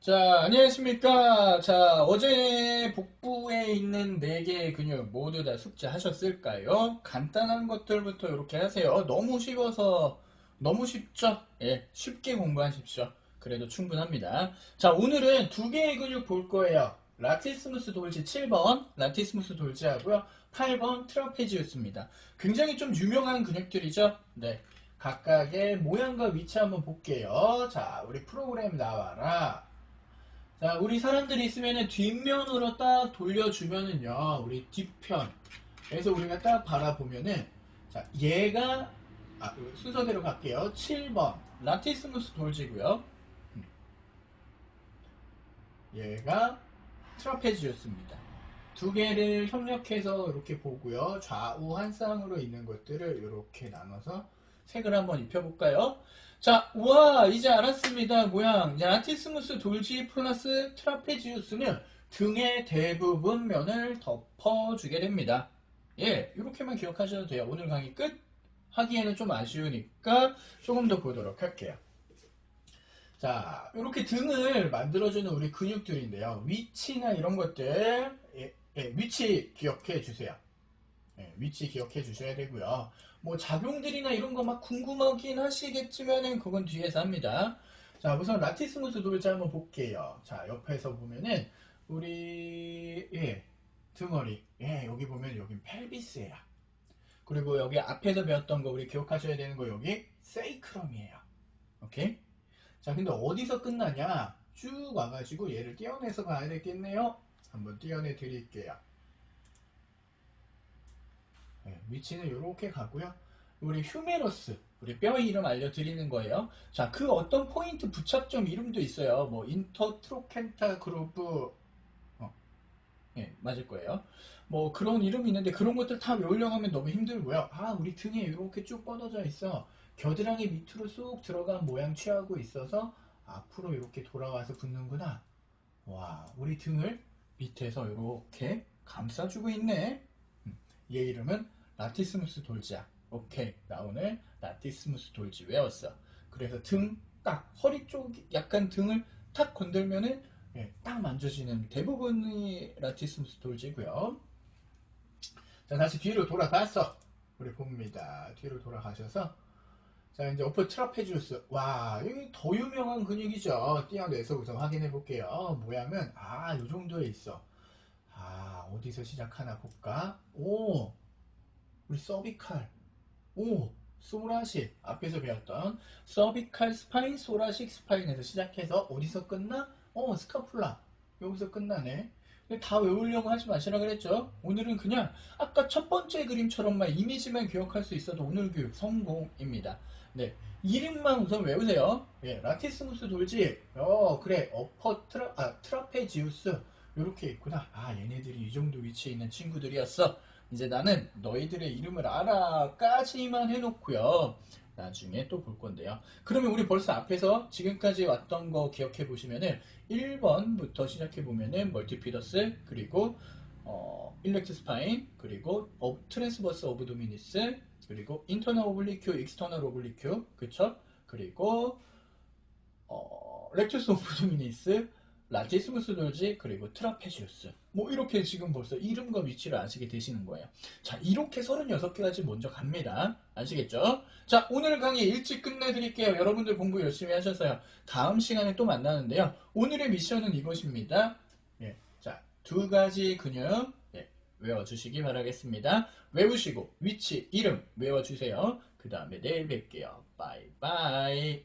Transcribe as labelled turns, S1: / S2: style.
S1: 자, 안녕하십니까. 자, 어제 복부에 있는 4개의 근육 모두 다 숙제하셨을까요? 간단한 것들부터 이렇게 하세요. 너무 쉬워서, 너무 쉽죠? 예, 쉽게 공부하십시오. 그래도 충분합니다. 자, 오늘은 두 개의 근육 볼 거예요. 라티스무스 돌지 7번, 라티스무스 돌지 하고요. 8번 트라페지우스입니다. 굉장히 좀 유명한 근육들이죠? 네. 각각의 모양과 위치 한번 볼게요. 자, 우리 프로그램 나와라. 자, 우리 사람들이 있으면은 뒷면으로 딱 돌려주면은요, 우리 뒤편에서 우리가 딱 바라보면은, 자, 얘가, 아, 순서대로 갈게요. 7번, 라티스무스 돌지고요. 음. 얘가 트라페지우스입니다. 두 개를 협력해서 이렇게 보고요. 좌우 한 쌍으로 있는 것들을 이렇게 나눠서 색을 한번 입혀볼까요? 자, 우와, 이제 알았습니다. 모양. 라티스무스 돌지 플러스 트라페지우스는 등의 대부분 면을 덮어주게 됩니다. 예, 이렇게만 기억하셔도 돼요. 오늘 강의 끝. 하기에는 좀 아쉬우니까 조금 더 보도록 할게요. 자, 이렇게 등을 만들어주는 우리 근육들인데요. 위치나 이런 것들, 예, 예, 위치 기억해 주세요. 예, 위치 기억해 주셔야 되고요. 뭐 작용들이나 이런 거 막 궁금하긴 하시겠지만은 그건 뒤에서 합니다. 자, 우선 라티스무스 돌자 한번 볼게요. 자, 옆에서 보면은 우리 예, 등허리. 예, 여기 보면 여긴 펠비스예요. 그리고 여기 앞에서 배웠던 거 우리 기억하셔야 되는 거 여기 세이크럼이에요. 오케이? 자, 근데 어디서 끝나냐? 쭉 와가지고 얘를 떼어내서 가야 되겠네요. 한번 떼어내 드릴게요. 네, 위치는 이렇게 가고요. 우리 휴메러스, 우리 뼈의 이름 알려드리는 거예요. 자, 그 어떤 포인트 부착점 이름도 있어요. 뭐 인터트로켄타 그루브, 어, 예, 맞을 거예요. 뭐 그런 이름이 있는데 그런 것들 다 외우려고 하면 너무 힘들고요. 아, 우리 등에 이렇게 쭉 뻗어져 있어. 겨드랑이 밑으로 쏙 들어간 모양 취하고 있어서 앞으로 이렇게 돌아와서 붙는구나. 와, 우리 등을 밑에서 이렇게 감싸주고 있네. 음, 얘 이름은 라티스무스 돌지야. 오케이. 나 오늘 라티스무스 돌지 외웠어. 그래서 등 딱 허리 쪽 약간 등을 탁 건들면은 예, 딱 만져지는 대부분이 라티스무스 돌지고요. 자, 다시 뒤로 돌아가서 우리 봅니다. 뒤로 돌아가셔서 자, 이제 어퍼 트라페지우스. 와, 여기 더 유명한 근육이죠. 띄어내서 우선 확인해 볼게요. 모양은, 아, 요 정도에 있어. 아, 어디서 시작하나 볼까? 오, 우리 서비칼. 오, 소라식. 앞에서 배웠던 서비칼 스파인, 소라식 스파인에서 시작해서 어디서 끝나? 어, 스카풀라. 여기서 끝나네. 다 외우려고 하지 마시라 그랬죠. 오늘은 그냥 아까 첫 번째 그림처럼만 이미지만 기억할 수 있어도 오늘 교육 성공입니다. 네. 이름만 우선 외우세요. 예, 라티스무스 돌지. 어, 그래. 어퍼 트라, 아, 트라페지우스. 요렇게 있구나. 아, 얘네들이 이 정도 위치에 있는 친구들이었어. 이제 나는 너희들의 이름을 알아까지만 해놓고요. 나중에 또 볼 건데요. 그러면 우리 벌써 앞에서 지금까지 왔던 거 기억해 보시면은 1번부터 시작해 보면은 멀티피더스 그리고 어, 일렉트 스파인 그리고 어, 트랜스버스 오브 도미니스 그리고 인터널 오블리큐, 익스터널 오블리큐 그쵸? 그리고 어, 렉투스 오브 도미니스 라티스무스 돌지 그리고 트라페시우스. 뭐 이렇게 지금 벌써 이름과 위치를 아시게 되시는 거예요. 자 이렇게 36개까지 먼저 갑니다. 아시겠죠? 자 오늘 강의 일찍 끝내드릴게요. 여러분들 공부 열심히 하셔서요. 다음 시간에 또 만나는데요. 오늘의 미션은 이것입니다. 예, 자두 가지 근육 예, 외워주시기 바라겠습니다. 외우시고 위치 이름 외워주세요. 그 다음에 내일 뵐게요. 바이바이